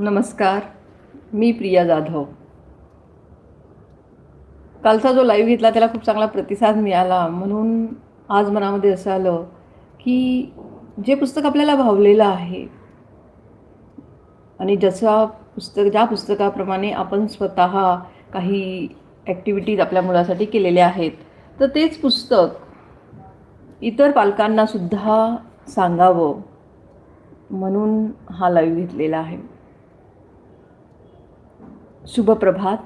नमस्कार मी प्रिया जाधव. कालचा जो लाईव्ह घेतला त्याला खूप चांगला प्रतिसाद मिळाला. म्हणून आज मनामध्ये असं आलं की जे पुस्तक आपल्याला भावलेलं आहे आणि जसा पुस्तक ज्या पुस्तकाप्रमाणे आपण स्वतः काही ॲक्टिव्हिटीज आपल्या मुलासाठी केलेल्या आहेत तर तेच पुस्तक इतर पालकांनासुद्धा सांगावं म्हणून हा लाईव्ह घेतलेला आहे. शुभप्रभात.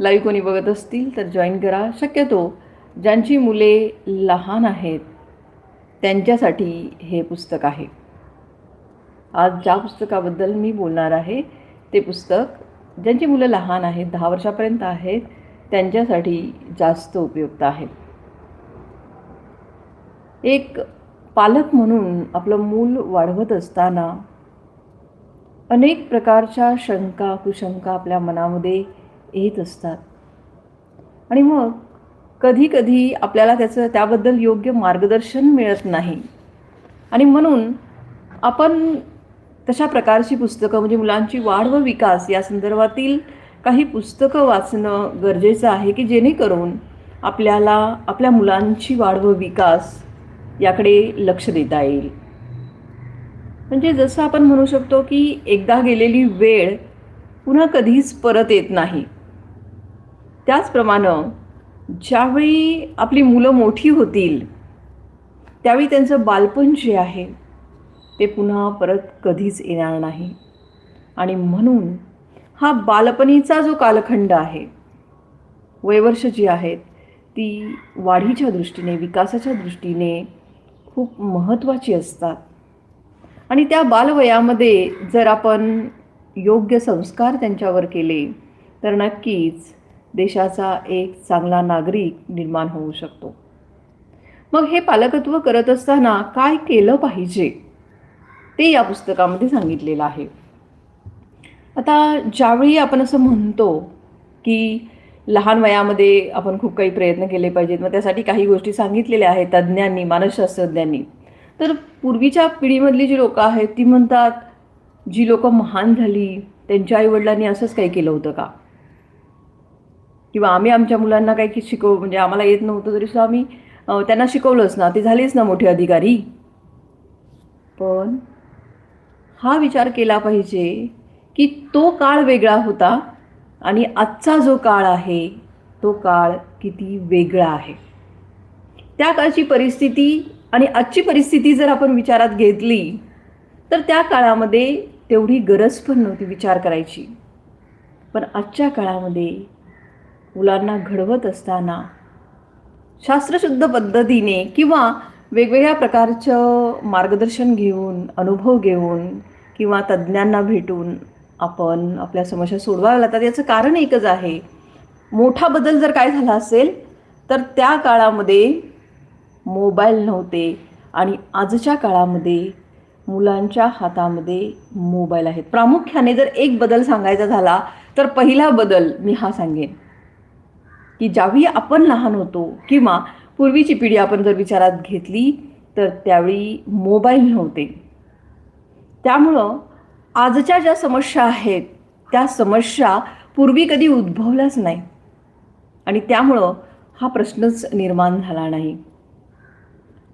लाईव्ह कोणी बघत असतील तर जॉईन करा. शक्यतो ज्यांची मुले लहान आहेत त्यांच्यासाठी हे पुस्तक आहे. आज ज्या पुस्तकाबद्दल मी बोलणार आहे ते पुस्तक ज्यांची मुलं लहान आहेत दहा वर्षापर्यंत आहेत त्यांच्यासाठी जास्त उपयुक्त आहे. एक पालक म्हणून आपलं मूल वाढवत असताना अनेक प्रकारच्या शंका कुशंका आपल्या मनामध्ये येत असतात. आणि मग कधी कधी आपल्याला त्याचं त्याबद्दल योग्य मार्गदर्शन मिळत नाही. आणि म्हणून आपण तशा प्रकारची पुस्तकं म्हणजे मुलांची वाढ व विकास या संदर्भातील काही पुस्तकं वाचणं गरजेचं आहे की जेणेकरून आपल्याला आपल्या मुलांची वाढ व विकास याकडे लक्ष देता येईल. म्हणजे जसं आपण म्हणू शकतो की एकदा गेलेली वेळ पुन्हा कधीच परत येत नाही. त्याचप्रमाणे ज्यावेळी आपली मुलं मोठी होतील त्यावेळी त्यांचं बालपण जे आहे ते पुन्हा परत कधीच येणार नाही. आणि म्हणून हा बालपणीचा जो कालखंड आहे वयवर्ष जी आहेत ती वाढीच्या दृष्टीने विकासाच्या दृष्टीने खूप महत्त्वाची असतात. आणि त्या बालवयामध्ये जर आपण योग्य संस्कार त्यांच्यावर केले तर नक्कीच देशाचा एक चांगला नागरिक निर्माण होऊ शकतो. मग हे पालकत्व करत असताना काय केलं पाहिजे? ते या पुस्तकामध्ये सांगितलेलं आहे. आता ज्यावेळी आपण असं म्हणतो की लहान वयामध्ये आपण खूप काही प्रयत्न केले पाहिजेत मग त्यासाठी काही गोष्टी सांगितलेल्या आहेत तज्ज्ञांनी मानसशास्त्रज्ञांनी. तर पूर्वीच्या पिढीमधली जी लोकं आहेत ती म्हणतात जी लोकं महान झाली त्यांच्या आईवडिलांनी असंच काही केलं होतं का? किंवा आम्ही आमच्या मुलांना काही की शिकव म्हणजे आम्हाला येत नव्हतं तरी सुद्धा आम्ही त्यांना शिकवलंच ना. ते झालेच ना मोठे अधिकारी. पण हा विचार केला पाहिजे की तो काळ वेगळा होता आणि आजचा जो काळ आहे तो काळ किती वेगळा आहे. त्या काळची परिस्थिती आणि आजची परिस्थिती जर आपण विचारात घेतली तर त्या काळामध्ये तेवढी गरज पण नव्हती विचार करायची. पण आजच्या काळामध्ये मुलांना घडवत असताना शास्त्रशुद्ध पद्धतीने किंवा वेगवेगळ्या प्रकारचं मार्गदर्शन घेऊन अनुभव घेऊन किंवा तज्ज्ञांना भेटून आपण आपल्या समस्या सोडवाव्या लागतात. याचं कारण एकच आहे. मोठा बदल जर काय झाला असेल तर त्या काळामध्ये मोबाईल नव्हते आणि आजच्या काळामध्ये मुलांच्या हातामध्ये मोबाईल आहेत. प्रामुख्याने जर एक बदल सांगायचा झाला तर पहिला बदल मी हा सांगेन. की ज्यावेळी आपण लहान होतो किंवा पूर्वीची पिढी आपण जर विचारात घेतली तर त्यावेळी मोबाईल नव्हते. त्यामुळं आजच्या ज्या समस्या आहेत त्या समस्या पूर्वी कधी उद्भवल्याच नाही. आणि त्यामुळं हा प्रश्नच निर्माण झाला नाही.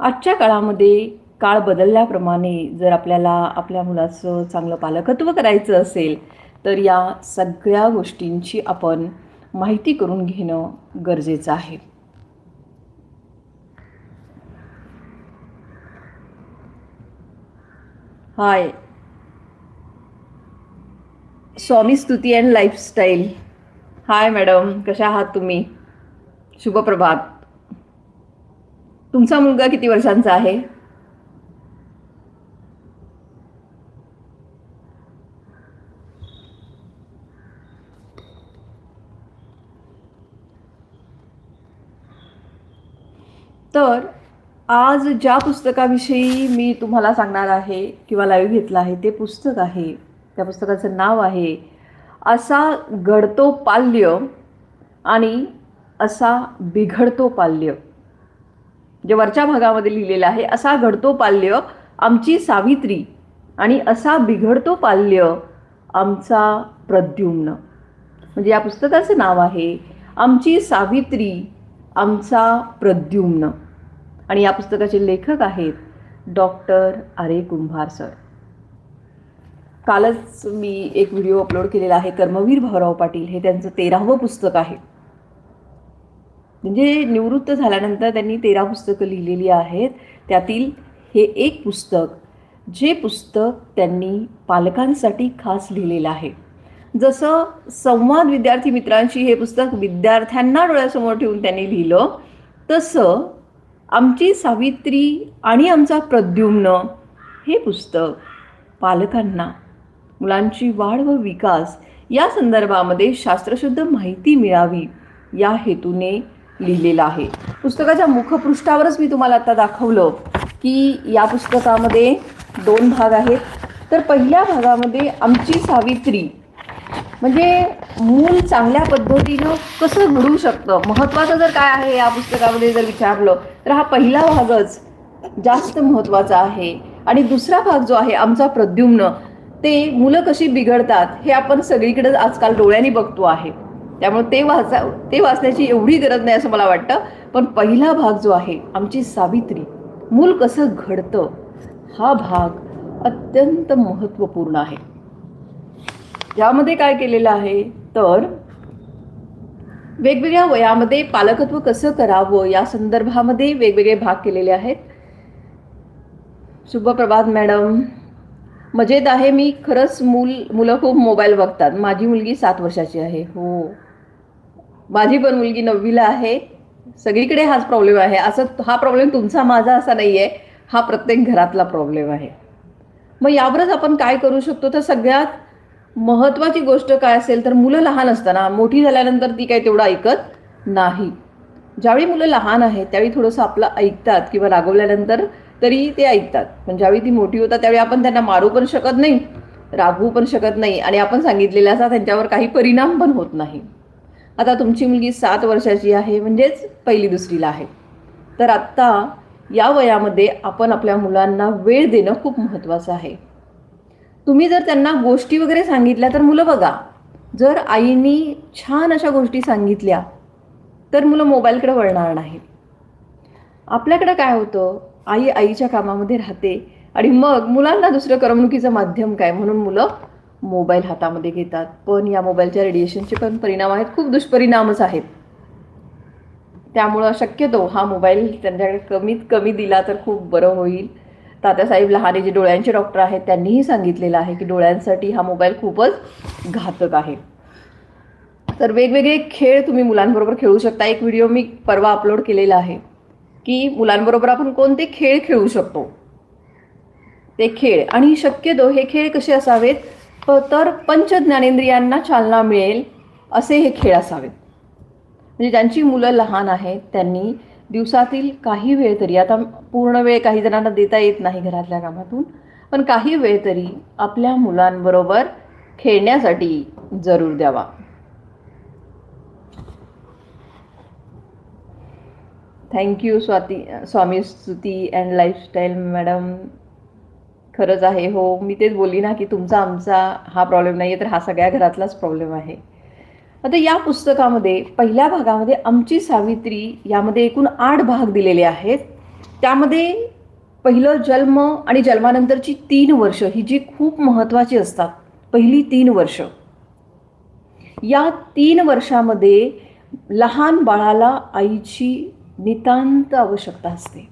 आजच्या काळामध्ये काळ बदलल्याप्रमाणे जर आपल्याला आपल्या मुलाचं चांगलं पालकत्व करायचं असेल तर या सगळ्या गोष्टींची आपण माहिती करून घेणं गरजेचं आहे. हाय. स्वामी स्तुती अँड लाईफस्टाईल. हाय मॅडम कशा आहात तुम्ही? शुभप्रभात. तुमचा मुलगा किती वर्षांचा आहे? तर आज ज्या पुस्तकाविषयी मी तुम्हाला सांगणार आहे किंवा लाईव्ह घेतला आहे ते पुस्तक आहे. त्या पुस्तकाचं नाव आहे असा घडतो पाल्य आणि असा बिघडतो पाल्य. जे वरच्या भागामध्ये लिहिलेलं आहे असा घडतो पाल्य आमची सावित्री आणि असा बिघडतो पाल्य आमचा प्रद्युम्न. म्हणजे या पुस्तकाचं नाव आहे आमची सावित्री आमचा प्रद्युम्न. आणि या पुस्तकाचे लेखक आहेत डॉक्टर आरे कुंभार सर. कालच मी एक व्हिडिओ अपलोड केलेला आहे कर्मवीर भाऊराव पाटील हे त्यांचं तेरावं पुस्तक आहे. म्हणजे निवृत्त झाल्यानंतर त्यांनी तेरा पुस्तकं लिहिलेली आहेत. त्यातील हे एक पुस्तक जे पुस्तक त्यांनी पालकांसाठी खास लिहिलेलं आहे. जसं संवाद विद्यार्थी मित्रांशी हे पुस्तक विद्यार्थ्यांना डोळ्यासमोर ठेवून त्यांनी लिहिलं तसं आमची सावित्री आणि आमचा प्रद्युम्न हे पुस्तक पालकांना मुलांची वाढ व विकास या संदर्भामध्ये शास्त्रशुद्ध माहिती मिळावी या हेतूने लिहिलेलं आहे. पुस्तकाच्या मुखपृष्ठावरच मी तुम्हाला आता दाखवलं की या पुस्तकामध्ये दोन भाग आहेत. तर पहिल्या भागामध्ये आमची सावित्री म्हणजे मूल चांगल्या पद्धतीनं कसं घडू शकतं? महत्त्वाचं जर काय आहे या पुस्तकामध्ये जर विचारलं तर हा पहिला भागच जास्त महत्त्वाचा आहे. आणि दुसरा भाग जो आहे आमचा प्रद्युम्न ते मुलं कशी बिघडतात हे आपण सगळीकडे आजकाल डोळ्यांनी बघतो आहे. त्यामुळे ते वाचा ते वाचण्याची एवढी गरज नाही असं मला वाटतं. पण पहिला भाग जो आहे आमची सावित्री मूल कसं घडतं हा भाग अत्यंत महत्त्वपूर्ण आहे. यामध्ये काय केलेलं आहे? तर वेगवेगळ्या वयामध्ये पालकत्व कसं करावं या संदर्भामध्ये वेगवेगळे भाग केलेले आहेत. शुभप्रभात मॅडम. मजेत आहे मी? खरंच मूल मुलं खूप मोबाईल बघतात. माझी मुलगी सात वर्षाची आहे. हो. माझी पण मुलगी नववीला आहे. सगळीकडे हाच प्रॉब्लेम आहे. असं हा प्रॉब्लेम तुमचा माझा असा नाही आहे हा प्रत्येक घरातला प्रॉब्लेम आहे. मग यावरच आपण काय करू शकतो? तर सगळ्यात महत्त्वाची गोष्ट काय असेल तर मुलं लहान असताना मोठी झाल्यानंतर ती काय तेवढं ऐकत नाही. ज्यावेळी मुलं लहान आहेत त्यावेळी थोडंसं आपलं ऐकतात किंवा रागवल्यानंतर तरी ते ऐकतात. पण ज्यावेळी ती मोठी होतात त्यावेळी आपण त्यांना मारू पण शकत नाही रागवू पण शकत नाही आणि आपण सांगितलेल्याचा असा त्यांच्यावर काही परिणाम पण होत नाही. आता तुमची मुलगी सात वर्षाची आहे म्हणजेच पहिली दुसरीला आहे. तर आत्ता या वयामध्ये आपण आपल्या मुलांना वेळ देणं खूप महत्त्वाचं आहे. तुम्ही जर त्यांना गोष्टी वगैरे सांगितल्या तर मुलं बघा. जर आईनी छान अशा गोष्टी सांगितल्या तर मुलं मोबाईलकडे वळणार नाहीत. आपल्याकडं काय होतं? आई आईच्या कामामध्ये राहते आणि मग मुलांना दुसरं करमणुकीचं माध्यम काय? म्हणून मुलं मोबाईल हातामध्ये घेतात. पण या मोबाईलच्या रेडिएशनचे पण परिणाम आहेत. खूप दुष्परिणामच आहेत. त्यामुळं शक्यतो हा मोबाईल त्यांच्याकडे कमीत कमी दिला तर खूप बरं होईल. तात्यासाहेब लहाने जे डोळ्यांचे डॉक्टर आहेत त्यांनीही सांगितलेलं आहे की डोळ्यांसाठी हा मोबाईल खूपच घातक आहे. तर वेगवेगळे खेळ तुम्ही मुलांबरोबर खेळू शकता. एक व्हिडिओ मी परवा अपलोड केलेला आहे की मुलांबरोबर आपण कोणते खेळ खेळू शकतो? ते खेळ. आणि शक्यतो हे खेळ कसे असावेत? तर पंच ज्ञानेंद्रियांना चालना मिळेल असे हे खेळ असावेत. म्हणजे ज्यांची मुलं लहान आहेत त्यांनी दिवसातील काही वेळ तरी आता पूर्ण वेळ काही जणांना देता येत नाही घरातल्या कामातून पण काही वेळ तरी आपल्या मुलांबरोबर खेळण्यासाठी जरूर द्यावा. थँक्यू स्वाती स्वामी स्तुती अँड लाईफस्टाईल मॅडम खरंच आहे. हो मी तेच बोलली ना की तुमचा आमचा हा प्रॉब्लेम नाही आहे तर हा सगळ्या घरातलाच प्रॉब्लेम आहे. आता या पुस्तकामध्ये पहिल्या भागामध्ये आमची सावित्री यामध्ये एकूण आठ भाग दिलेले आहेत. त्यामध्ये पहिलं जन्म आणि जन्मानंतरची तीन वर्ष ही जी खूप महत्त्वाची असतात पहिली तीन वर्ष. या तीन वर्षामध्ये लहान बाळाला आईची नितांत आवश्यकता असते.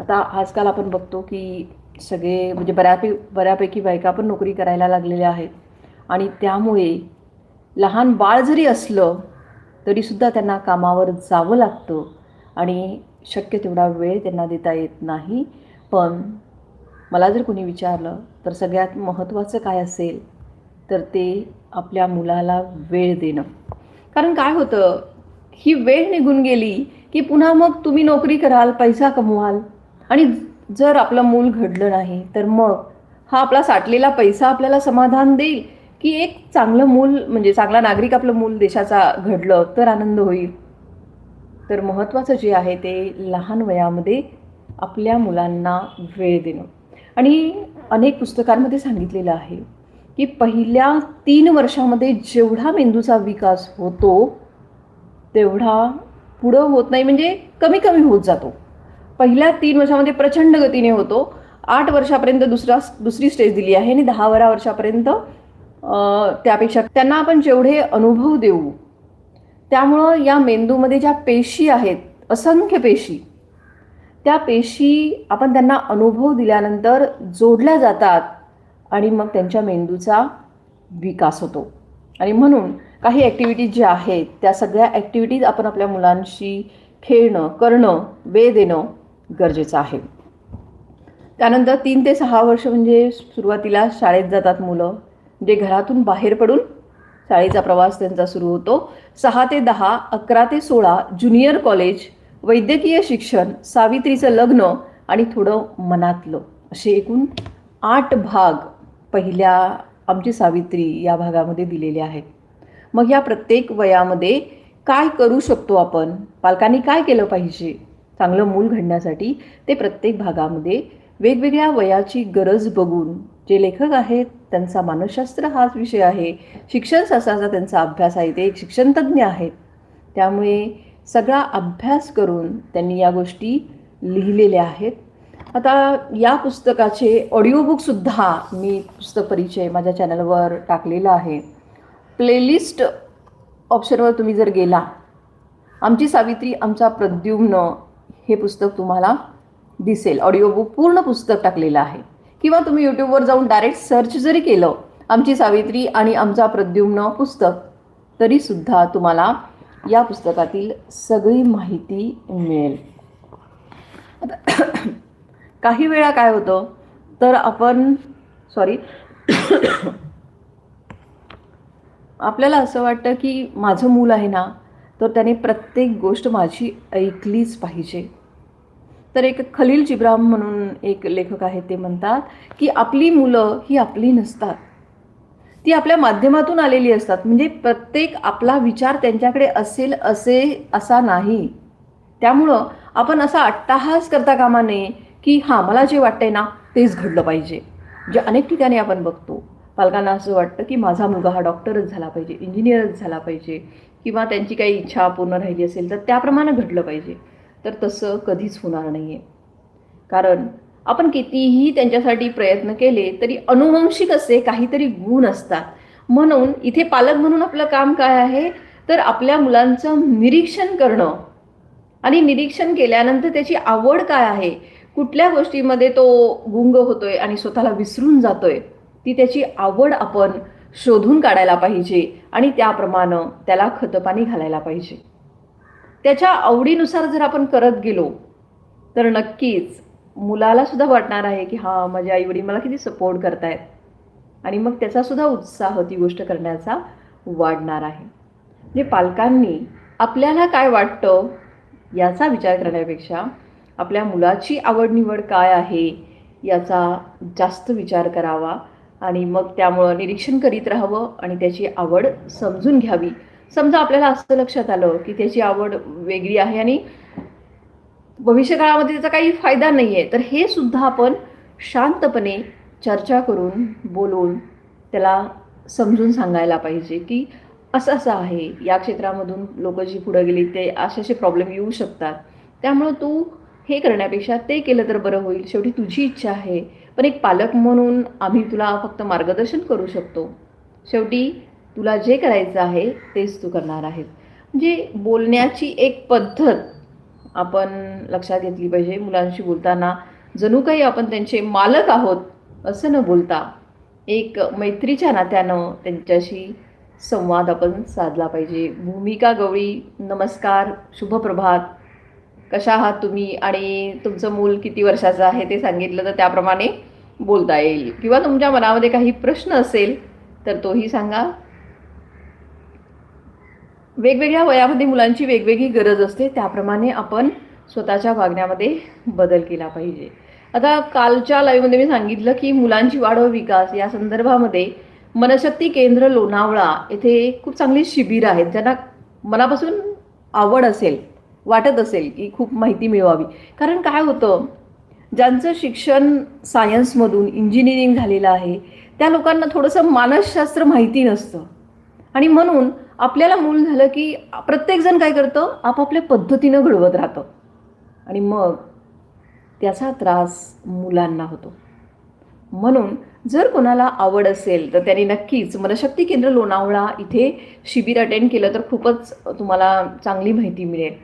आता आजकाल आपण बघतो की सगळे म्हणजे बऱ्यापै बऱ्यापैकी बायका पण नोकरी करायला लागलेल्या आहेत. आणि त्यामुळे लहान बाळ जरी असलं तरीसुद्धा त्यांना कामावर जावं लागतं. आणि शक्य तेवढा वेळ त्यांना देता येत नाही. पण मला जर कोणी विचारलं तर सगळ्यात महत्त्वाचं काय असेल तर ते आपल्या मुलाला वेळ देणं. कारण काय होतं ही वेळ निघून गेली की पुन्हा मग तुम्ही नोकरी कराल पैसा कमवाल. आणि जर आपलं मूल घडलं नाही तर मग? हा आपला साठलेला पैसा आपल्याला समाधान देईल? की एक चांगलं मूल म्हणजे चांगला नागरिक आपलं मूल देशाचा घडलं तर आनंद होईल? तर महत्त्वाचं जे आहे ते लहान वयामध्ये आपल्या मुलांना वेळ देणं. आणि अनेक पुस्तकांमध्ये सांगितलेलं आहे की पहिल्या तीन वर्षामध्ये जेवढा मेंदूचा विकास होतो तेवढा पुढं होत नाही म्हणजे कमी कमी होत जातो. पहिल्या तीन वर्षामध्ये प्रचंड गतीने होतो. आठ वर्षापर्यंत दुसरा दुसरी स्टेज दिली आहे आणि दहा बारा वर्षापर्यंत त्यापेक्षा त्यांना आपण जेवढे अनुभव देऊ त्यामुळं या मेंदूमध्ये ज्या पेशी आहेत असंख्य पेशी त्या पेशी आपण त्यांना अनुभव दिल्यानंतर जोडल्या जातात आणि मग त्यांच्या मेंदूचा विकास होतो. आणि म्हणून काही ॲक्टिव्हिटीज ज्या आहेत त्या सगळ्या ॲक्टिव्हिटीज आपण आपल्या मुलांशी खेळणं करणं वेळ देणं गरजेचं आहे. त्यानंतर तीन ते सहा वर्ष म्हणजे सुरुवातीला शाळेत जातात मुलं. म्हणजे घरातून बाहेर पडून शाळेचा प्रवास त्यांचा सुरू होतो. सहा ते दहा अकरा ते सोळा ज्युनियर कॉलेज वैद्यकीय शिक्षण सावित्रीचं लग्न आणि थोडं मनातलं. असे एकूण आठ भाग पहिल्या आमची सावित्री या भागामध्ये दिलेले आहेत. मग या प्रत्येक वयामध्ये काय करू शकतो आपण? पालकांनी काय केलं पाहिजे? चांगलं मूल घडण्यासाठी ते प्रत्येक भागामध्ये वेगवेगळ्या वयाची गरज बघून जे लेखक आहेत त्यांचा मानसशास्त्र हाच विषय आहे शिक्षणशास्त्राचा त्यांचा अभ्यास आहे ते एक शिक्षणतज्ञ आहेत. त्यामुळे सगळा अभ्यास करून त्यांनी या गोष्टी लिहिलेल्या आहेत. आता या पुस्तकाचे ऑडिओबुकसुद्धा मी पुस्तक परिचय माझ्या चॅनलवर टाकलेला आहे. प्लेलिस्ट ऑप्शनवर तुम्ही जर गेला आमची सावित्री आमचा प्रद्युम्न हे पुस्तक तुम्हाला दिसेल. ऑडिओबुक पूर्ण पुस्तक टाकलेलं आहे. किंवा तुम्ही यूट्यूबवर जाऊन डायरेक्ट सर्च जरी केलं आमची सावित्री आणि आमचा प्रद्युम्न पुस्तक तरीसुद्धा तुम्हाला या पुस्तकातील सगळी माहिती मिळेल. आता काही वेळा काय होतं तर आपण सॉरी आपल्याला असं वाटतं की माझं मूल आहे ना तर त्याने प्रत्येक गोष्ट माझी ऐकलीच पाहिजे. तर एक खलील जिब्राम म्हणून एक लेखक आहेत ते म्हणतात की आपली मुलं ही आपली नसतात. ती आपल्या माध्यमातून आलेली असतात. म्हणजे प्रत्येक आपला विचार त्यांच्याकडे असेल असे असा नाही. त्यामुळं आपण असा अट्टाहास करता कामा नये की हां मला जे वाटतंय ना तेच घडलं पाहिजे. जे अनेक ठिकाणी आपण बघतो. पालकांना असं वाटतं की माझा मुलगा हा डॉक्टरच झाला पाहिजे इंजिनियरच झाला पाहिजे किंवा त्यांची काही इच्छा पूर्ण राहिली असेल तर त्याप्रमाणे घडलं पाहिजे. तर तसं कधीच होणार नाही आहे कारण आपण कितीही त्यांच्यासाठी प्रयत्न केले तरी अनुवंशिक असे काहीतरी गुण असतात. म्हणून इथे पालक म्हणून आपलं काम काय आहे? तर आपल्या मुलांचं निरीक्षण करणं. आणि निरीक्षण केल्यानंतर त्याची आवड काय आहे? कुठल्या गोष्टीमध्ये तो गुंग होतोय आणि स्वतःला विसरून जातोय? ती त्याची आवड आपण शोधून काढायला पाहिजे आणि त्याप्रमाणे त्याला खतपाणी घालायला पाहिजे. त्याच्या आवडीनुसार जर आपण करत गेलो तर नक्कीच मुलाला सुद्धा वाटणार आहे की हां माझे आईवडील मला किती सपोर्ट करतायत. आणि मग त्याचासुद्धा उत्साह ती गोष्ट करण्याचा वाढणार आहे. म्हणजे पालकांनी आपल्याला काय वाटतं याचा विचार करण्यापेक्षा आपल्या मुलाची आवड निवड काय आहे याचा जास्त विचार करावा आणि मग त्यामुळं निरीक्षण करीत राहावं आणि त्याची आवड समजून घ्यावी समजा आपल्याला असं लक्षात आलं की त्याची आवड वेगळी आहे आणि भविष्यकाळामध्ये त्याचा काही फायदा नाही आहे तर हे सुद्धा आपण शांतपणे चर्चा करून बोलून त्याला समजून सांगायला पाहिजे की असं असं आहे या क्षेत्रामधून लोक जी पुढं गेली ते असे असे प्रॉब्लेम येऊ शकतात. त्यामुळं तू हे करण्यापेक्षा ते केलं तर बरं होईल. शेवटी तुझी इच्छा आहे. पण एक पालक म्हणून आम्ही तुला फक्त मार्गदर्शन करू शकतो. शेवटी तुला जे करायचं आहे तेच तू करणार आहेस. म्हणजे बोलण्याची एक पद्धत आपण लक्षात घेतली पाहिजे. मुलांशी बोलताना जणू काही आपण त्यांचे मालक आहोत असं न बोलता एक मैत्रीच्या नात्यानं त्यांच्याशी संवाद आपण साधला पाहिजे. भूमिका गवळी नमस्कार शुभप्रभात कशा आहात तुम्ही? आणि तुमचं मूल किती वर्षाचं आहे ते सांगितलं तर त्याप्रमाणे बोलता येईल. किंवा तुमच्या मनामध्ये काही प्रश्न असेल तर तोही सांगा. वेगवेगळ्या वयामध्ये मुलांची वेगवेगळी गरज असते त्याप्रमाणे आपण स्वतःच्या वागण्यामध्ये बदल केला पाहिजे. आता कालच्या लाईव्हमध्ये मी सांगितलं की मुलांची वाढ व विकास या संदर्भामध्ये मनशक्ती केंद्र लोणावळा येथे खूप चांगली शिबिरं आहेत. ज्यांना मनापासून आवड असेल वाटत असेल की खूप माहिती मिळवावी. कारण काय होतं ज्यांचं शिक्षण सायन्समधून इंजिनिअरिंग झालेलं आहे त्या लोकांना थोडंसं मानसशास्त्र माहिती नसतं. आणि म्हणून आपल्याला मूल झालं की प्रत्येकजण काय करतं? आपापल्या पद्धतीनं घडवत राहतं. आणि मग त्याचा त्रास मुलांना होतो. म्हणून जर कोणाला आवड असेल तर त्यांनी नक्कीच मनशक्ती केंद्र लोणावळा इथे शिबिर अटेंड केलं तर खूपच तुम्हाला चांगली माहिती मिळेल.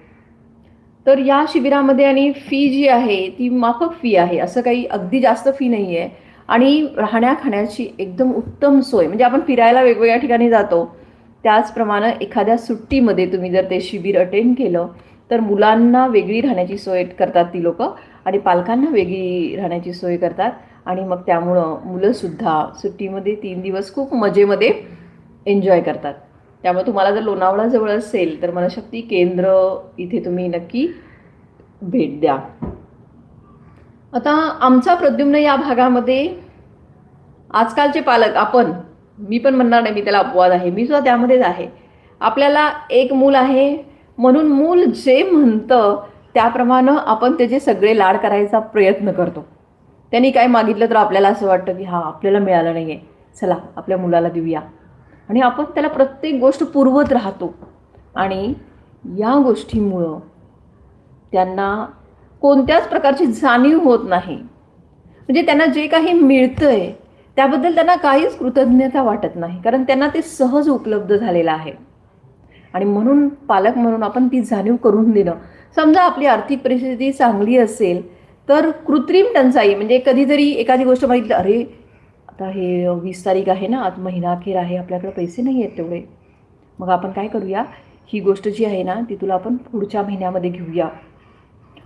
तर या शिबिरामध्ये आणि फी जी आहे ती माफक फी आहे. असं काही अगदी जास्त फी नाही आहे आणि राहण्या खाण्याची एकदम उत्तम सोय म्हणजे आपण फिरायला वेगवेगळ्या ठिकाणी जातो. त्याचप्रमाणे एखाद्या सुट्टीमध्ये तुम्ही जर ते शिबिर अटेंड केलं तर मुलांना वेगळी राहण्याची सोय करतात ती लोक आणि पालकांना वेगळी राहण्याची सोय करतात. आणि मग त्यामुळं मुलंसुद्धा सुट्टीमध्ये तीन दिवस खूप मजेमध्ये एन्जॉय करतात. त्यामुळे तुम्हाला जर लोणावळा जवळ असेल तर मनशक्ती केंद्र इथे तुम्ही नक्की भेट द्या. आता आमचा प्रद्युम्न या भागामध्ये आजकालचे पालक आपण मी पण म्हणणार नाही मी त्याला अपवाद आहे मी सुद्धा त्यामध्येच आहे. आपल्याला एक मूल आहे म्हणून मूल जे म्हणतं त्याप्रमाणे आपण त्याचे सगळे लाड करायचा प्रयत्न करतो. त्यांनी काय मागितलं तर आपल्याला असं वाटतं की हां आपल्याला मिळालं नाही आहे चला आपल्या मुलाला देऊया. आणि आपण त्याला प्रत्येक गोष्ट पुरवत राहतो. आणि या गोष्टीमुळं त्यांना कोणत्याच प्रकारची जाणीव होत नाही. म्हणजे त्यांना जे काही मिळतं आहे त्याबद्दल त्यांना काहीच कृतज्ञता वाटत नाही कारण त्यांना ते सहज उपलब्ध झालेलं आहे. आणि म्हणून पालक म्हणून आपण ती जाणीव करून देणं. समजा आपली आर्थिक परिस्थिती चांगली असेल तर कृत्रिम टंचाई म्हणजे कधीतरी एखादी गोष्ट मागितली अरे आता हे वीस तारीख आहे ना आज महिना अखेर आहे आपल्याकडे पैसे नाही आहेत तेवढे. मग आपण काय करूया? ही गोष्ट जी आहे ना ती तुला आपण पुढच्या महिन्यामध्ये घेऊया.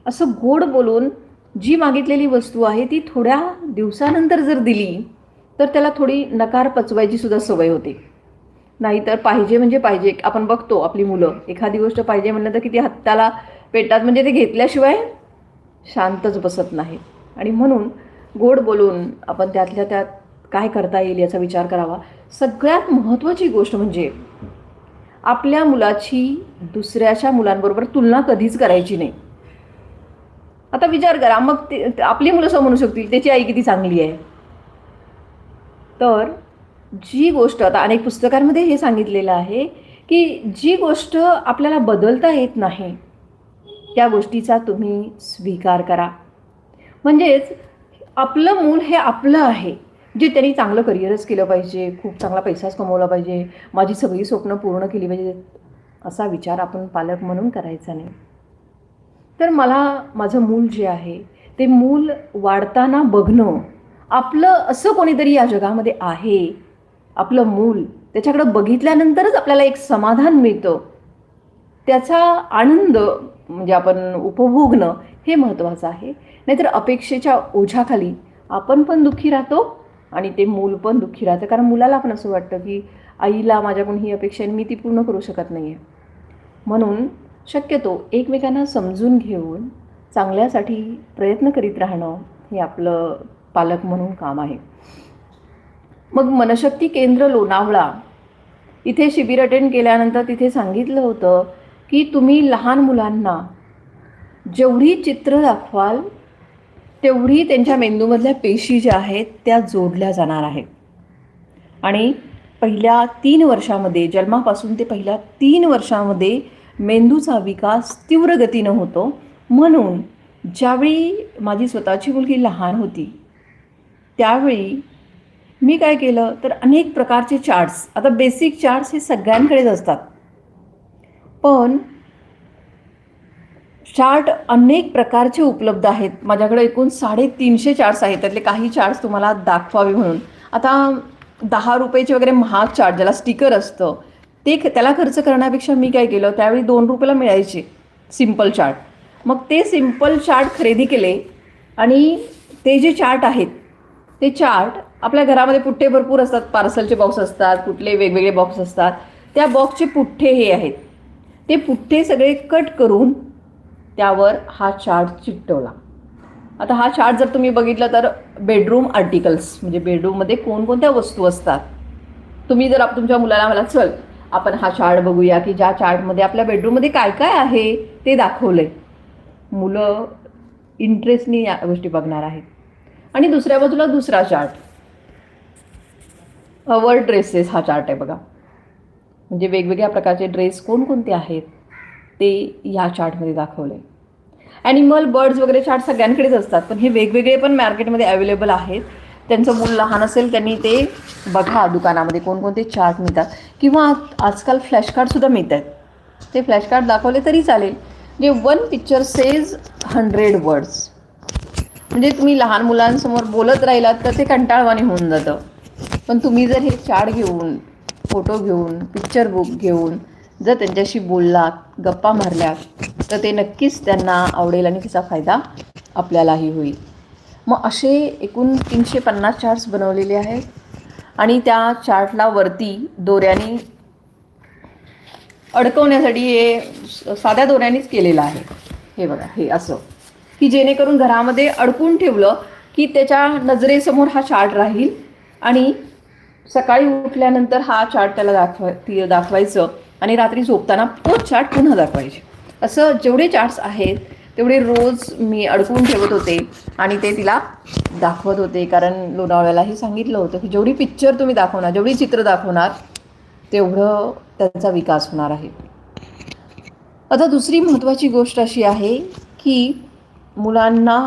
असं गोड बोलून जी मागितलेली वस्तू आहे ती थोड्या दिवसानंतर जर दिली तर त्याला थोडी नकार पचवायची सुद्धा सवय होते. नाहीतर पाहिजे म्हणजे पाहिजे. आपण बघतो आपली मुलं. एखादी गोष्ट पाहिजे म्हणलं तर किती हत्ताला पेटतात म्हणजे ते घेतल्याशिवाय शांतच बसत नाही. आणि म्हणून गोड बोलून आपण त्यातल्या त्यात काय करता येईल याचा विचार करावा. सगळ्यात महत्त्वाची गोष्ट म्हणजे आपल्या मुलाची दुसऱ्याच्या मुलांबरोबर तुलना कधीच करायची नाही. आता विचार करा. मग ते आपली मुलं समजू शकतील त्याची आई किती चांगली आहे? तर जी गोष्ट आता अनेक पुस्तकांमध्ये हे सांगितलेलं आहे की जी गोष्ट आपल्याला बदलता येत नाही त्या गोष्टीचा तुम्ही स्वीकार करा. म्हणजेच आपलं मूल हे आपलं आहे जे त्यांनी चांगलं करिअरच केलं पाहिजे खूप चांगला पैसाच कमवला पाहिजे माझी सगळी स्वप्न पूर्ण केली पाहिजे असा विचार आपण पालक म्हणून करायचा नाही. तर मला माझं मूल जे आहे ते मूल वाढताना बघणं आपलं असं कोणीतरी या जगामध्ये आहे आपलं मूल त्याच्याकडं बघितल्यानंतरच आपल्याला एक समाधान मिळतं. त्याचा आनंद म्हणजे आपण उपभोगणं हे महत्त्वाचं आहे. नाहीतर अपेक्षेच्या ओझ्याखाली आपण पण दुःखी राहतो आणि ते मूल पण दुःखी राहतं. कारण मुलाला पण असं वाटतं की आईला माझ्याकडून ही अपेक्षा आहे मी ती पूर्ण करू शकत नाही आहे म्हणून शक्यतो एकमेकांना समजून घेऊन चांगल्यासाठी प्रयत्न करीत राहणं हे आपलं पालक म्हणून काम आहे. मग मनशक्ती केंद्र लोणावळा इथे शिबिर अटेंड केल्यानंतर तिथे सांगितलं होतं की तुम्ही लहान मुलांना जेवढी चित्र दाखवाल तेवढी त्यांच्या मेंदूमधल्या पेशी ज्या आहेत त्या जोडल्या जाणार आहेत. आणि पहिल्या तीन वर्षामध्ये जन्मापासून ते पहिल्या तीन वर्षामध्ये मेंदूचा विकास तीव्र गतीनं होतो. म्हणून ज्यावेळी माझी स्वतःची मुलगी लहान होती त्यावेळी मी काय केलं तर अनेक प्रकारचे चार्ट्स आता बेसिक चार्ट्स हे सगळ्यांकडेच असतात. पण चार्ट अनेक प्रकारचे उपलब्ध आहेत. माझ्याकडे एकूण साडेतीनशे चार्ट्स आहेत. त्यातले काही चार्ट्स तुम्हाला दाखवावे म्हणून. आता दहा रुपयाचे वगैरे महाग चार्ट ज्याला स्टिकर असतं ते त्याला खर्च करण्यापेक्षा मी काय केलं त्यावेळी दोन रुपयाला मिळायचे सिंपल चार्ट मग ते सिंपल चार्ट खरेदी केले आणि ते जे चार्ट आहेत ते चार्ट आपल्या घरामध्ये पुठ्ठे भरपूर असतात पार्सलचे बॉक्स असतात कुठले वेगवेगळे बॉक्स असतात. त्या बॉक्सचे पुठ्ठे हे आहेत. ते पुठ्ठे सगळे कट करून त्यावर हा चार्ट चिकटवला. आता हा चार्ट जर तुम्ही बघितलं तर बेडरूम आर्टिकल्स म्हणजे बेडरूममध्ये कोणकोणत्या वस्तू असतात? तुम्ही जर आप तुमच्या मुलाला मला चल आपण हा चार्ट बघूया की ज्या चार्टमध्ये आपल्या बेडरूममध्ये काय काय आहे ते दाखवलं आहे मुलं इंटरेस्टनी या गोष्टी बघणार आहेत. आणि दुसऱ्या बाजूला दुसरा चार्ट अवर ड्रेसेस हा चार्ट आहे बघा. म्हणजे वेगवेगळ्या प्रकारचे ड्रेस कोणकोणते आहेत ते या चार्टमध्ये दाखवले ॲनिमल बर्ड्स वगैरे चार्ट सगळ्यांकडेच असतात पण हे वेगवेगळे पण मार्केटमध्ये अवेलेबल आहेत. त्यांचं मूल लहान असेल त्यांनी ते बघा दुकानामध्ये कोणकोणते चार्ट मिळतात. किंवा आजकाल फ्लॅश कार्डसुद्धा मिळत आहेत ते फ्लॅश कार्ड दाखवले तरी चालेल. जे one picture says hundred words म्हणजे तुम्ही लहान मुलांसमोर बोलत राहिलात तर ते कंटाळवाने होऊन जातं. पण तुम्ही जर हे चार्ट घेऊन फोटो घेऊन पिक्चर बुक घेऊन जर त्यांच्याशी बोललात गप्पा मारल्यात तर ते नक्कीच त्यांना आवडेल आणि त्याचा फायदा आपल्यालाही होईल. मग असे एकूण तीनशे पन्नास चार्ट्स बनवलेले आहेत आणि त्या चार्टला वरती दोऱ्याने अडकवण्यासाठी हे साध्या दोऱ्यानेच केलेलं आहे. हे बघा हे असं. की जेणेकरून घरामध्ये अडकून ठेवलं की त्याच्या नजरेसमोर हा चार्ट राहील आणि सकाळी उठल्यानंतर हा चार्ट त्याला दाखवा ती दाखवायचं आणि रात्री झोपताना तोच चार्ट पुन्हा दाखवायचे. असं जेवढे चार्ट्स आहेत तेवढे रोज मी अडकून ठेवत होते आणि ते तिला दाखवत होते. कारण लोणावळ्यालाही सांगितलं होतं की जेवढी पिक्चर तुम्ही दाखवणार जेवढी चित्र दाखवणार तेवढं त्यांचा विकास होणार आहे. आता दुसरी महत्त्वाची गोष्ट अशी आहे की मुलांना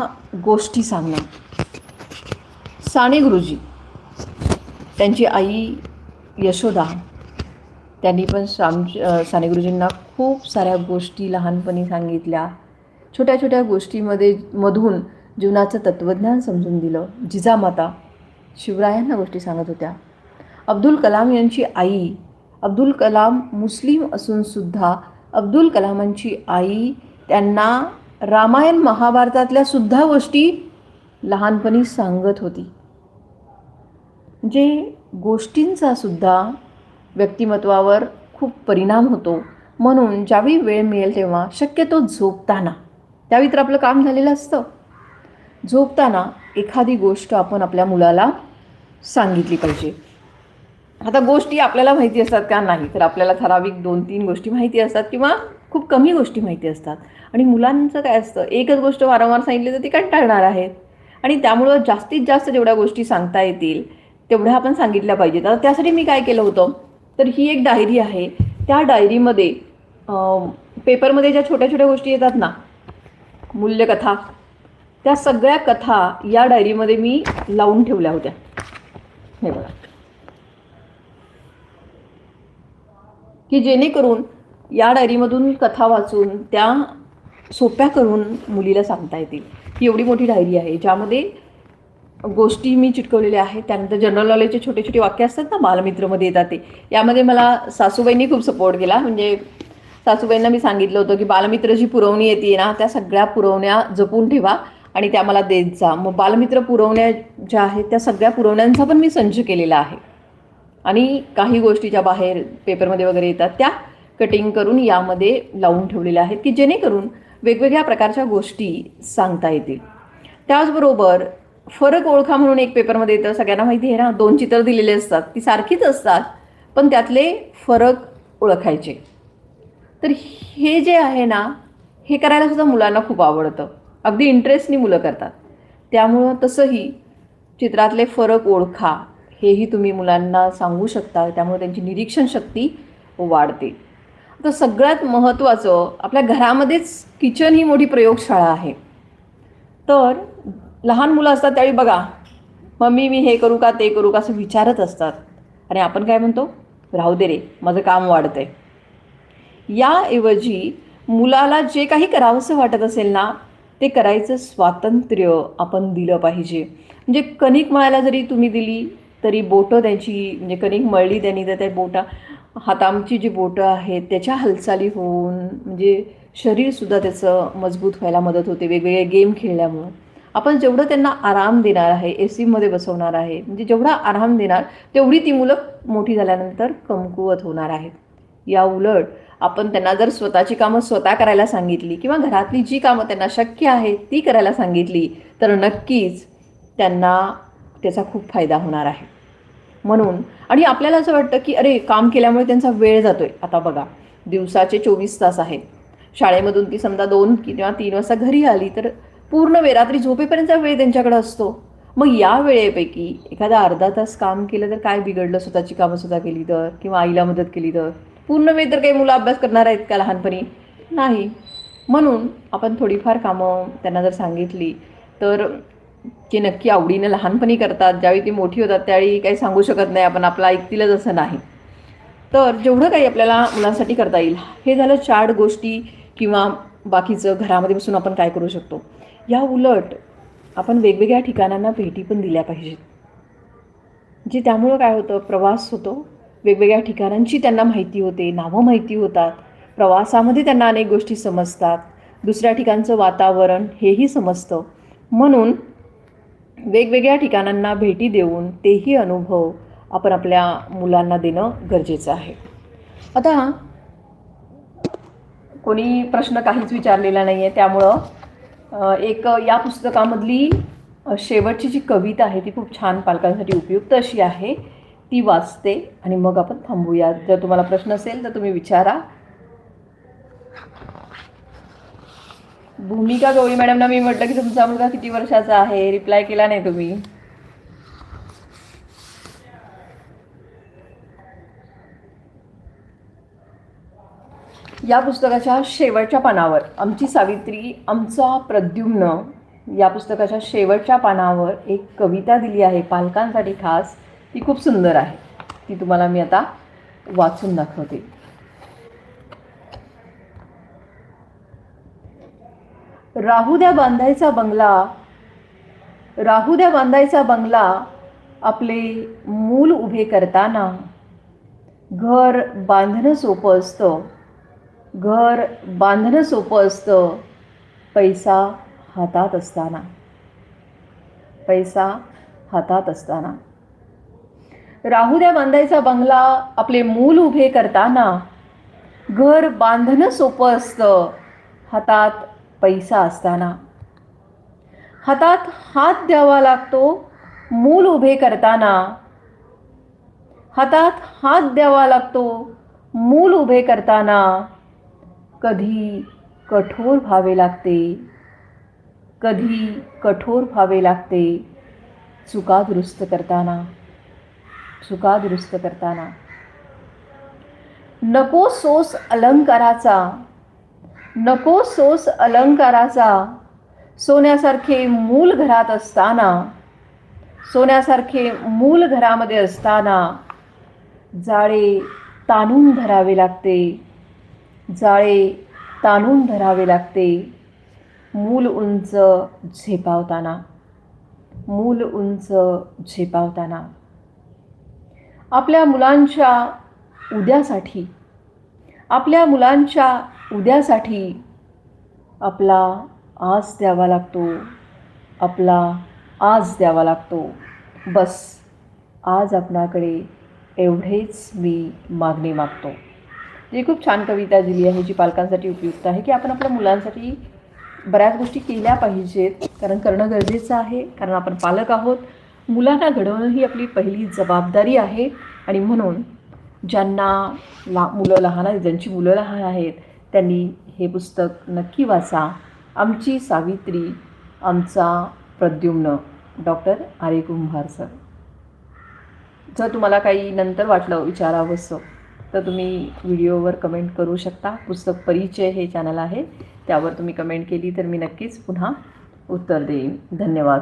गोष्टी सांगणं. साने गुरुजी त्यांची आई यशोदा त्यांनी पण श्याम साने गुरुजींना खूप साऱ्या गोष्टी लहानपणी सांगितल्या. छोट्या छोट्या गोष्टीमध्ये मधून जीवनाचं तत्त्वज्ञान समजून दिलं. जिजामाता शिवरायांना गोष्टी सांगत होत्या. अब्दुल कलाम यांची आई अब्दुल कलाम मुस्लिम असूनसुद्धा अब्दुल कलामांची आई त्यांना रामायण महाभारतातल्या सुद्धा गोष्टी लहानपणी सांगत होती. जे गोष्टींचा सुद्धा व्यक्तिमत्वावर खूप परिणाम होतो म्हणून ज्यावेळी वेळ मिळेल तेव्हा शक्यतो झोपताना त्यावेळी तर आपलं काम झालेलं असतं. झोपताना एखादी गोष्ट आपण आपल्या मुलाला सांगितली पाहिजे. आता गोष्टी आपल्याला माहिती असतात का? नाही. तर आपल्याला ठराविक दोन तीन गोष्टी माहिती असतात किंवा खूप कमी गोष्टी माहिती असतात. आणि मुलांचं काय असतं एकच गोष्ट वारंवार सांगितली तर ती कंटाळणार आहेत. आणि त्यामुळं जास्तीत जास्त जेवढ्या गोष्टी सांगता येतील तेवढ्या आपण सांगितल्या पाहिजेत. आता त्यासाठी मी काय केलं होतं तर ही एक डायरी आहे. त्या डायरीमध्ये पेपरमध्ये ज्या छोट्या छोट्या गोष्टी येतात ना मूल्यकथा त्या सगळ्या कथा या डायरीमध्ये मी लावून ठेवल्या होत्या. हे बघा. की जेणेकरून या डायरीमधून कथा वाचून त्या सोप्या करून मुलीला सांगता येतील. ही एवढी मोठी डायरी आहे ज्यामध्ये गोष्टी मी चिटकवलेल्या आहेत. त्यानंतर जनरल नॉलेजचे छोटे छोटे वाक्य असतात ना बालमित्रमध्ये येतात ते. यामध्ये मला सासूबाईंनी खूप सपोर्ट केला. म्हणजे सासूबाईंना मी सांगितलं होतं की बालमित्र जी पुरवणी येते ना त्या सगळ्या पुरवण्या जपून ठेवा आणि त्या मला देत जा. मग बालमित्र पुरवण्या ज्या आहेत त्या सगळ्या पुरवण्यांचा पण मी संच केलेला आहे. आणि काही गोष्टी ज्या बाहेर पेपरमध्ये वगैरे येतात त्या कटिंग करून यामध्ये लावून ठेवलेल्या आहेत की जेणेकरून वेगवेगळ्या प्रकारच्या गोष्टी सांगता येतील. त्याचबरोबर फरक ओळखा म्हणून एक पेपरमध्ये येतं. सगळ्यांना माहिती आहे ना दोन चित्र दिलेले असतात. ती सारखीच असतात पण त्यातले फरक ओळखायचे. तर हे जे आहे ना हे करायला सुद्धा मुलांना खूप आवडतं. अगदी इंटरेस्टनी मुलं करतात. त्यामुळं तसंही चित्रातले फरक ओळखा हेही तुम्ही मुलांना सांगू शकता. त्यामुळे त्यांची निरीक्षण शक्ती वाढते. तर सगळ्यात महत्त्वाचं आपल्या घरामध्येच किचन ही मोठी प्रयोगशाळा आहे. तर लहान मुलं असतात त्यावेळी बघा मम्मी मी हे करू का ते करू का असं विचारत असतात. आणि आपण काय म्हणतो? राहू दे रे माझं काम वाढतंय. याऐवजी मुलाला जे काही करावंसं वाटत असेल ना ते करायचं स्वातंत्र्य आपण दिलं पाहिजे. म्हणजे कणिक मळायला जरी तुम्ही दिली तरी बोटं त्याची म्हणजे कणिक मळली त्यांनी तर त्या बोटा हातामची जी बोटं आहेत त्याच्या हालचाली होऊन म्हणजे शरीरसुद्धा त्याचं मजबूत व्हायला मदत होते वेगवेगळे गेम खेळल्यामुळं. आपण जेवढं त्यांना आराम देणार आहे ए सीमध्ये बसवणार आहे म्हणजे जेवढा आराम देणार तेवढी ती मुलं मोठी झाल्यानंतर कमकुवत होणार आहेत. या उलट आपण त्यांना जर स्वतःची कामं स्वतः करायला सांगितली किंवा घरातली जी कामं त्यांना शक्य आहे ती करायला सांगितली तर नक्कीच त्यांना त्याचा खूप फायदा होणार आहे. म्हणून. आणि आपल्याला असं वाटतं की अरे काम केल्यामुळे त्यांचा वेळ जातोय. आता बघा दिवसाचे चोवीस तास आहेत. शाळेमधून ती समजा दोन किंवा तीन वाजता घरी आली तर पूर्ण वेळ रात्री झोपेपर्यंतचा वेळ त्यांच्याकडे असतो. मग या वेळेपैकी एखादा अर्धा तास काम केलं तर काय बिघडलं? स्वतःची कामं स्वतः केली तर? किंवा आईला मदत केली तर? पूर्ण वेळ तर काही मुलं अभ्यास करणार आहेत का लहानपणी? नाही. म्हणून आपण थोडीफार कामं त्यांना जर सांगितली तर की नक्की आवडीनं लहानपणी करतात ज्यावेळी ती मोठी होतात त्यावेळी काही सांगू शकत नाही आपण आपला ऐकतीलच असं नाही. तर जेवढं काही आपल्याला मुलांसाठी करता येईल हे झालं चार गोष्टी किंवा बाकीचं घरामध्ये बसून आपण काय करू शकतो. या उलट आपण वेगवेगळ्या ठिकाणांना भेटी पण दिल्या पाहिजेत. जे त्यामुळं काय होतं प्रवास होतो. वेगवेगळ्या ठिकाणांची त्यांना माहिती होते नावं माहिती होतात. प्रवासामध्ये त्यांना अनेक गोष्टी समजतात. दुसऱ्या ठिकाणचं वातावरण हेही समजतं. म्हणून वेगवेगळ्या ठिकाणांना भेटी देऊन तेही अनुभव आपण आपल्या मुलांना देणं गरजेचं आहे. आता कोणी प्रश्न काहीच विचारलेला नाही आहे त्यामुळं एक या पुस्तकामधली शेवटची जी कविता आहे ती खूप छान पालकांसाठी उपयुक्त अशी आहे. ती वाचते आणि मग आपण थांबूया. जर तुम्हाला प्रश्न असेल तर तुम्ही विचारा. भूमिका गवळी मॅडमना मी म्हटलं की तुमचा मुलगा किती वर्षाचा आहे? रिप्लाय केला नाही तुम्ही. या पुस्तकाच्या शेवटच्या पानावर आमची सावित्री आमचा प्रद्युम्न या पुस्तकाच्या शेवटच्या पानावर एक कविता दिली आहे पालकांसाठी खास. ती खूप सुंदर आहे. ती तुम्हाला मी आता वाचून दाखवते. राहू द्या बांधायचा बंगला. राहू द्या बांधायचा बंगला आपले मूल उभे करताना. घर बांधणं सोपं असतं. घर बांधणं सोपं असतं. पैसा हातात असताना. पैसा हातात असताना. राहू द्या बांधायचा बंगला आपले मूल उभे करताना. घर बांधणं सोपं असतं. हातात पैसा असताना. हातात हात द्यावा लागतो मूल उभे करताना. हातात हात द्यावा लागतो मूल उभे करताना. कधी कठोर व्हावे लागते कधी कठोर व्हावे लागते चुका दुरुस्त करताना. चुका दुरुस्त करताना. नको सोस अलंकाराचा. नको सोस अलंकाराचा. सोन्यासारखे मूल घरात असताना सोन्यासारखे मूल घरामध्ये असताना जाळे ताणून धरावे लागते. जाळे ताणून धरावे लागते. मूल उंच झेपावताना. मूल उंच झेपावताना. आपल्या मुलांच्या उद्यासाठी आपल्या मुलांच्या उद्यासाठी आपला आज द्यावा लागतो. आपला आज द्यावा लागतो. बस आज आपणाकडे एवढेच मी मागणी मागतो. ही खूप छान कविता दिली आहे जी पालकांसाठी उपयुक्त आहे की आपण आपल्या मुलांसाठी बऱ्याच गोष्टी केल्या पाहिजेत कारण करणं गरजेचं आहे कारण आपण पालक आहोत. मुलांना घडवणं ही आपली पहिली जबाबदारी आहे आणि म्हणून ज्यांना ला मुलं लहान आहेत ज्यांची मुलं लहान आहेत त्यांनी हे पुस्तक नक्की वाचा. आमची सावित्री आमचा प्रद्युम्न डॉक्टर आर्य कुंभार सर. जर तुम्हाला काही नंतर वाटलं विचारावंसं तर तुम्ही व्हिडिओवर कमेंट करू शकता. पुस्तक परिचय हे चॅनल आहे. त्यावर तुम्ही कमेंट केली तर मी नक्कीच पुन्हा उत्तर देईन. धन्यवाद.